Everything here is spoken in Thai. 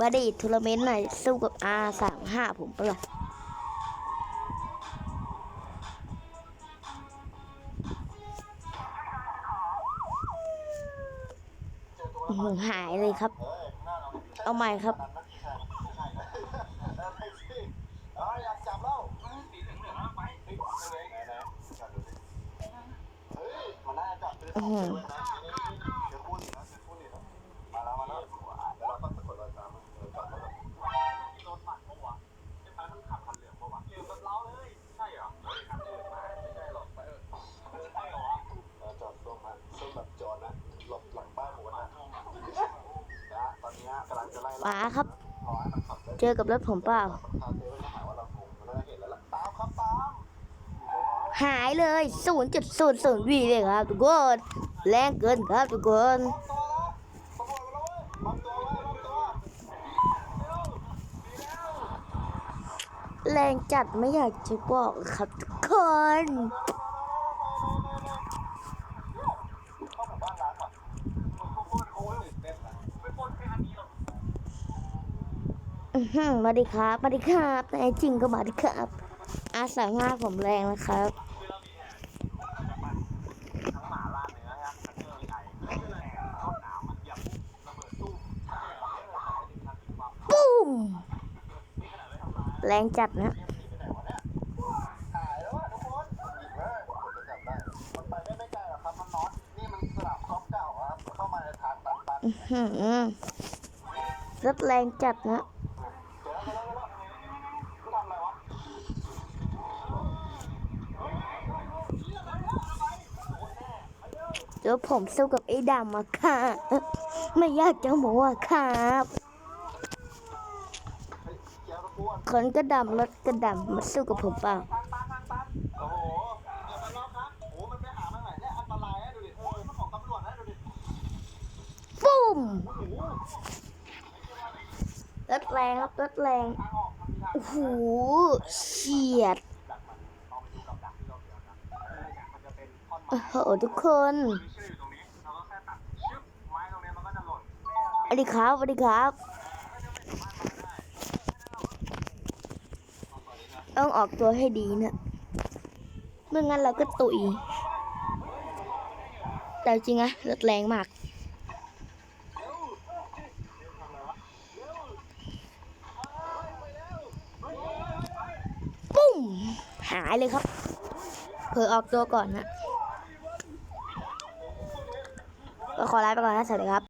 บดีทัวร์เมนต์หน่อย สู้กับ R35 ผมเปล่าอื้อหือหายเลยครับ เอาใหม่ครับอยากจับแล้วมันน่าจะจับเป็นอื้อหื กำลังจะไล่ป๋าครับ เจอกับรถผมเปล่า หาว่าเราโกงมันน่าจะเห็นแล้วล่ะตามครับตามหายเลย0.00วีเลยครับทุกคนแรงเกินครับทุกคนแรงจัดไม่อยากจะบอกครับทุกคน อื้อหือ มาดีครับมาดีครับแต่จริงก็มาดีครับ อาสาหน้าผมแรงนะครับปุ้มแรงจัดนะรถแรงจัดนะอตนี่มันสลับซอฟเก่าครับ เข้ามาในทางตันตัน อื้อหือรถแรงจัดนะ เดี๋ยวแล้วเดี๋ยวแล้วกูทำอะไรวะ เดี๋ยวผมสู้กับไอ้ดำมาค่ะ ไม่อยากจะบอกว่าครับเกียวตะปูอะคนก็ดำรถก็ดำมาสู้กับผมเปล่าตันตันตันตันโอ้โหเดี๋ยวมันน็อกครับโอ้โหมันไปหามาไหนเนี่ยอันตรายนะดูดิเออมันของตำรวจนะดูดิปุ้มโอ้โหรถแรงครับรถแรงทางออกมันมีทางโอ้โหเฉียด โอ้โหทุกคนตรงนี้เราก็แค่ตัดชึบไม้ตรงนี้มันก็จะหล่นสวัสดีครับสวัสดีครับต้องออกตัวให้ดีนะเมื่องั้นเราก็ตุย แต่จริงอะรถแรงมาก ปุ้ม หายเลยครับ เผลอออกตัวก่อนนะ ก็ ขอลาไปก่อนนะสวัสดีครับ